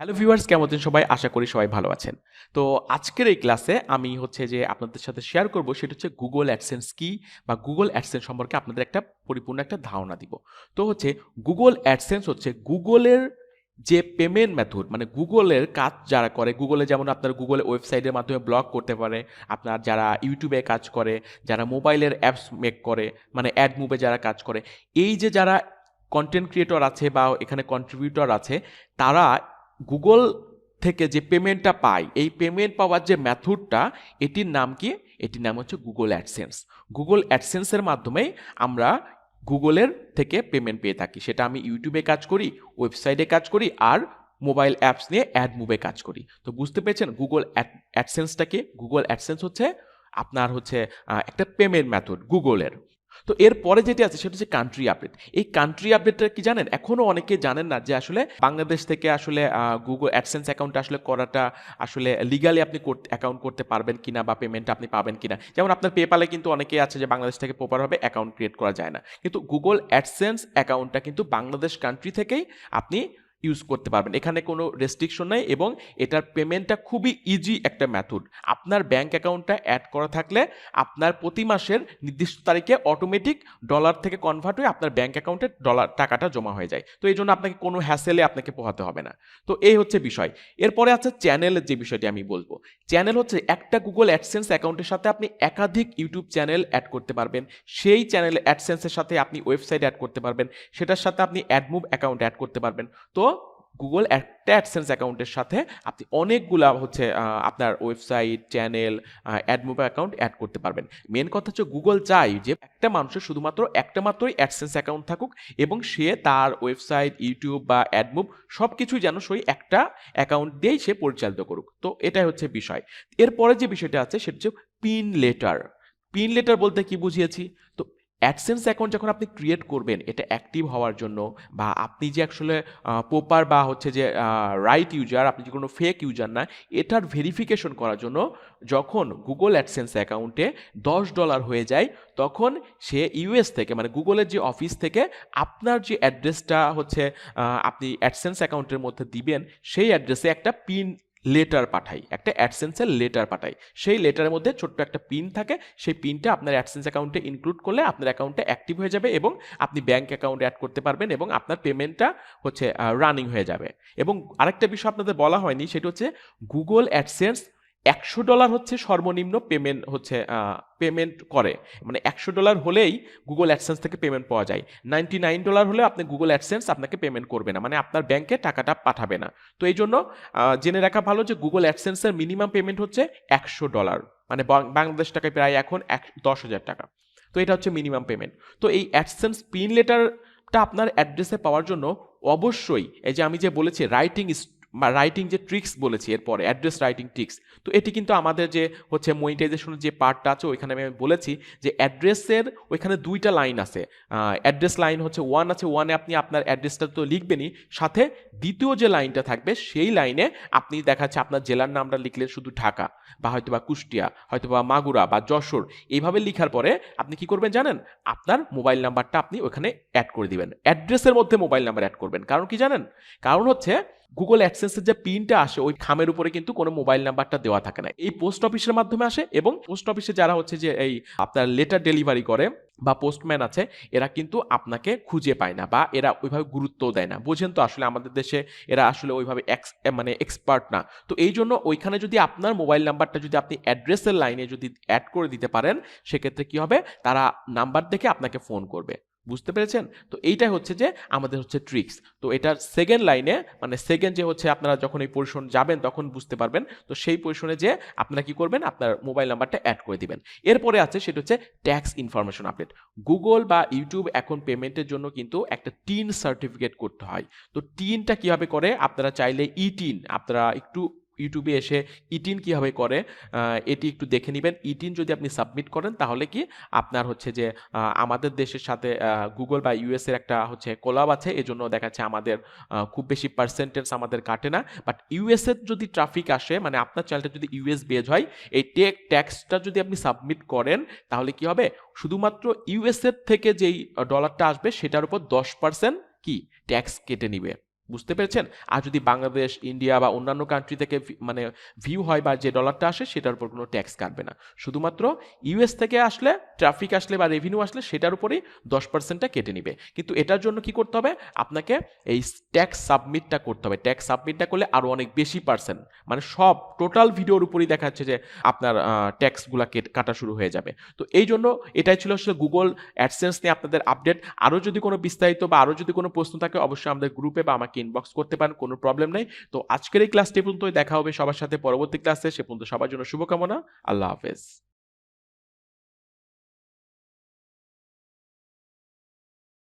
Hello viewers, কেমন আছেন সবাই? আশা করি সবাই ভালো আছেন। তো আজকের এই ক্লাসে আমি হচ্ছে যে আপনাদের সাথে শেয়ার করব, সেটা হচ্ছে গুগল অ্যাডসেন্স কি বা গুগল অ্যাডসেন্স সম্পর্কে আপনাদের একটা পরিপূর্ণ একটা ধারণা দিব। তো হচ্ছে গুগল অ্যাডসেন্স হচ্ছে গুগলের যে পেমেন্ট মেথড মানে গুগলের কাজ যারা করে গুগলে যেমন আপনার গুগলের ওয়েবসাইটের মাধ্যমে ব্লগ করতে পারে, আপনার যারা ইউটিউবে কাজ করে, যারা মোবাইলের অ্যাপস মেক করে মানে অ্যাড মুভে যারা কাজ করে, এই যে যারা কন্টেন্ট ক্রিয়েটর আছে বা এখানে কন্ট্রিবিউটর আছে, তারা গুগল থেকে যে পেমেন্টটা পাই, এই পেমেন্ট পাওয়ার যে মেথডটা এটির নাম কি? এটির নাম হচ্ছে গুগল অ্যাডসেন্স গুগল অ্যাডসেন্সের মাধ্যমেই আমরা গুগলের থেকে পেমেন্ট পেয়ে থাকি। সেটা আমি ইউটিউবে কাজ করি ওয়েবসাইটে কাজ করি, আর মোবাইল অ্যাপস নিয়ে অ্যাড মুভে কাজ করি। তো বুঝতে পেরেছেন গুগল অ্যাডসেন্সটা কি? গুগল অ্যাডসেন্স হচ্ছে, আপনার হচ্ছে একটা পেমেন্ট মেথড গুগলের তো এরপরে যেটি আছে, সেটা হচ্ছে কান্ট্রি আপডেট এই কান্ট্রি আপডেটটা কি জানেন? এখনও অনেকে জানেন না যে আসলে বাংলাদেশ থেকে আসলে গুগল অ্যাডসেন্স অ্যাকাউন্ট আসলে করাটা আসলে লিগালি আপনি অ্যাকাউন্ট করতে পারবেন কিনা বা পেমেন্ট আপনি পাবেন কিনা। যেমন আপনার পেপালে কিন্তু অনেকেই আছে যে বাংলাদেশ থেকে প্রপারভাবে অ্যাকাউন্ট ক্রিয়েট করা যায় না। কিন্তু গুগল অ্যাডসেন্স অ্যাকাউন্টটা কিন্তু বাংলাদেশ কান্ট্রি থেকেই আপনি ইউজ করতে পারবেন। এখানে কোনো রেস্ট্রিকশন নেই এবং এটার পেমেন্টটা খুবই ইজি একটা মেথড আপনার ব্যাঙ্ক অ্যাকাউন্টটা অ্যাড করা থাকলে আপনার প্রতি মাসের নির্দিষ্ট তারিখে অটোমেটিক ডলার থেকে কনভার্ট হয়ে আপনার ব্যাঙ্ক অ্যাকাউন্টে ডলার টাকাটা জমা হয়ে যায়। তো এই জন্য আপনাকে কোনো হ্যাসেলে আপনাকে পোহাতে হবে না। তো এই হচ্ছে বিষয়। এরপরে আছে চ্যানেলের যে বিষয়টি আমি বলব। চ্যানেল হচ্ছে একটা গুগল অ্যাডসেন্স অ্যাকাউন্টের সাথে আপনি একাধিক ইউটিউব চ্যানেল অ্যাড করতে পারবেন। সেই চ্যানেল অ্যাডসেন্সের সাথে আপনি ওয়েবসাইট অ্যাড করতে পারবেন। সেটার সাথে আপনি অ্যাডমুভ অ্যাকাউন্ট অ্যাড করতে পারবেন। তো গুগল একটা অ্যাডসেন্স অ্যাকাউন্টের সাথে আপনি অনেকগুলা হচ্ছে আপনার website, channel AdMob account add করতে পারবেন। মেন কথা হচ্ছে গুগল চাই যে একটা মানুষের শুধুমাত্র একটা মাত্রই অ্যাডসেন্স অ্যাকাউন্ট থাকুক এবং সে তার ওয়েবসাইট ইউটিউব বা অ্যাডমুভ সব কিছুই যেন সই একটা অ্যাকাউন্ট দিয়েই সে পরিচালিত করুক। তো এটাই হচ্ছে বিষয়। এরপরে যে বিষয়টা আছে সেটা হচ্ছে পিন লেটার পিন লেটার বলতে কি বুঝিয়েছি? তো অ্যাডসেন্স অ্যাকাউন্ট যখন আপনি ক্রিয়েট করবেন, এটা অ্যাক্টিভ হওয়ার জন্য বা আপনি যে আসলে প্রপার বা হচ্ছে যে রাইট ইউজার আপনি যে কোনো ফেক ইউজার না, এটার ভেরিফিকেশন করার জন্য যখন গুগল অ্যাডসেন্স অ্যাকাউন্টে দশ ডলার হয়ে যায়, তখন সে ইউএস থেকে মানে গুগলের যে অফিস থেকে আপনার যে অ্যাড্রেসটা হচ্ছে আপনি অ্যাডসেন্স অ্যাকাউন্টের মধ্যে দিবেন, সেই অ্যাড্রেসে একটা পিন লেটার পাঠাই, একটা অ্যাডসেন্সের লেটার পাঠাই। সেই লেটারের মধ্যে ছোট্ট একটা পিন থাকে, সেই পিনটা আপনার অ্যাডসেন্স অ্যাকাউন্টে ইনক্লুড করলে আপনার অ্যাকাউন্টটা অ্যাক্টিভ হয়ে যাবে এবং আপনি ব্যাঙ্ক অ্যাকাউন্টে অ্যাড করতে পারবেন এবং আপনার পেমেন্টটা হচ্ছে রানিং হয়ে যাবে। এবং আরেকটা বিষয় আপনাদের বলা হয়নি, সেটা হচ্ছে গুগল অ্যাডসেন্স একশো ডলার হচ্ছে সর্বনিম্ন পেমেন্ট হচ্ছে পেমেন্ট করে। মানে একশো ডলার হলেই গুগল অ্যাডসেন্স থেকে পেমেন্ট পাওয়া যায়। নাইনটি নাইন ডলার হলে আপনি গুগল অ্যাডসেন্স আপনাকে পেমেন্ট করবে না। মানে আপনার ব্যাংকে টাকাটা পাঠাবে না। তো এই জন্য জেনে রাখা ভালো যে গুগল অ্যাডসেন্সের মিনিমাম পেমেন্ট হচ্ছে একশো ডলার। মানে বাংলাদেশ টাকায় প্রায় এখন এক দশ হাজার টাকা। তো এটা হচ্ছে মিনিমাম পেমেন্ট তো এই অ্যাডসেন্স পিন লেটারটা আপনার অ্যাড্রেসে পাওয়ার জন্য অবশ্যই, এই যে আমি যে বলেছি রাইটিং রাইটিং যে ট্রিক্স বলেছি, এরপরে অ্যাড্রেস রাইটিং ট্রিক্স তো এটি কিন্তু আমাদের যে হচ্ছে মনিটাইজেশনের যে পার্টটা আছে, ওইখানে আমি বলেছি যে অ্যাড্রেসের ওইখানে দুইটা লাইন আছে। অ্যাড্রেস লাইন হচ্ছে ওয়ান আছে ওয়ানে আপনি আপনার অ্যাড্রেসটা তো লিখবেনই, সাথে দ্বিতীয় যে লাইনটা থাকবে, সেই লাইনে আপনি দেখাচ্ছে আপনার জেলার নামটা লিখলে শুধু ঢাকা বা হয়তো বা কুষ্টিয়া হয়তো বা মাগুরা বা যশোর, এইভাবে লিখার পরে আপনি কি করবেন জানেন? আপনার মোবাইল নাম্বারটা আপনি ওখানে অ্যাড করে দিবেন। অ্যাড্রেসের মধ্যে মোবাইল নাম্বার অ্যাড করবেন। কারণ কি জানেন? কারণ হচ্ছে গুগল অ্যাডসেন্সের যে পিনটা আসে, ওই খামের উপরে কিন্তু কোনো মোবাইল নাম্বারটা দেওয়া থাকে না। এই পোস্ট অফিসের মাধ্যমে আসে এবং পোস্ট অফিসে যারা হচ্ছে যে এই আপনার লেটার ডেলিভারি করে বা পোস্টম্যান আছে, এরা কিন্তু আপনাকে খুঁজে পায় না বা এরা ওইভাবে গুরুত্ব দেয় না। বোঝেন তো আসলে আমাদের দেশে এরা আসলে ওইভাবে মানে এক্সপার্ট না। তো এই জন্য ওইখানে যদি আপনার মোবাইল নাম্বারটা যদি আপনি অ্যাড্রেসের লাইনে যদি অ্যাড করে দিতে পারেন, সেক্ষেত্রে কি হবে? তারা নাম্বার দেখে আপনাকে ফোন করবে। বুঝতে পেরেছেন? তো এইটাই হচ্ছে যে আমাদের হচ্ছে ট্রিক্স তো এটার সেকেন্ড লাইনে মানে সেকেন্ড যে হচ্ছে আপনারা যখন এই পজিশন যাবেন, তখন বুঝতে পারবেন। তো সেই পজিশনে যে আপনারা কি করবেন? আপনার মোবাইল নাম্বারটা অ্যাড করে দিবেন। এরপরে আছে সেটা হচ্ছে ট্যাক্স ইনফরমেশন আপডেট গুগল বা ইউটিউব এখন পেমেন্টের জন্য কিন্তু একটা টিন সার্টিফিকেট করতে হয়। তো টিনটা কীভাবে করে? আপনারা চাইলে ই টিন আপনারা একটু ইউটিউবে এসে ইটিন কীভাবে করে এটি একটু দেখে নেবেন। ইটিন যদি আপনি সাবমিট করেন, তাহলে কি আপনার হচ্ছে যে আমাদের দেশের সাথে গুগল বা ইউএস এর একটা হচ্ছে কোলাব আছে। এজন্য দেখা যাচ্ছে আমাদের খুব বেশি পার্সেন্টেজ আমাদের কাটে না। বাট ইউএস এর যদি ট্রাফিক আসে মানে আপনার চ্যানেলটা যদি ইউএস বেজ হয়, এই টেক ট্যাক্সটা যদি আপনি সাবমিট করেন, তাহলে কি হবে? শুধুমাত্র ইউএস এর থেকে যেই ডলারটা আসবে, সেটার উপর দশ পার্সেন্ট কি? ট্যাক্স কেটে নিবে। বুঝতে পেরেছেন? আর যদি বাংলাদেশ, ইন্ডিয়া বা অন্যান্য কান্ট্রি থেকে মানে ভিউ হয় বা যে ডলারটা আসে, সেটার উপর কোনো ট্যাক্স কাটবে না। শুধুমাত্র ইউএস থেকে আসলে ট্রাফিক আসলে বা রেভিনিউ আসলে, সেটার উপরেই দশ পার্সেন্টটা কেটে নিবে। কিন্তু এটার জন্য কি করতে হবে? আপনাকে এই ট্যাক্স সাবমিটটা করতে হবে। ট্যাক্স সাবমিটটা করলে আরও অনেক বেশি পার্সেন্ট মানে সব টোটাল ভিডিওর উপরই দেখা যাচ্ছে যে আপনার ট্যাক্সগুলো কাটা শুরু হয়ে যাবে। তো এই জন্য এটাই ছিল আসলে গুগল অ্যাডসেন্স নিয়ে আপনাদের আপডেট আরও যদি কোনো বিস্তারিত বা আরও যদি কোনো প্রশ্ন থাকে, অবশ্যই আমাদের গ্রুপে বা আমাকে ইনবক্স করতে পারেন, কোনো প্রবলেম নেই। তো আজকের এই ক্লাসটি পর্যন্তই, দেখা হবে সবার সাথে পরবর্তী ক্লাসে সে পর্যন্ত সবার জন্য শুভকামনা। আল্লাহ হাফেজ।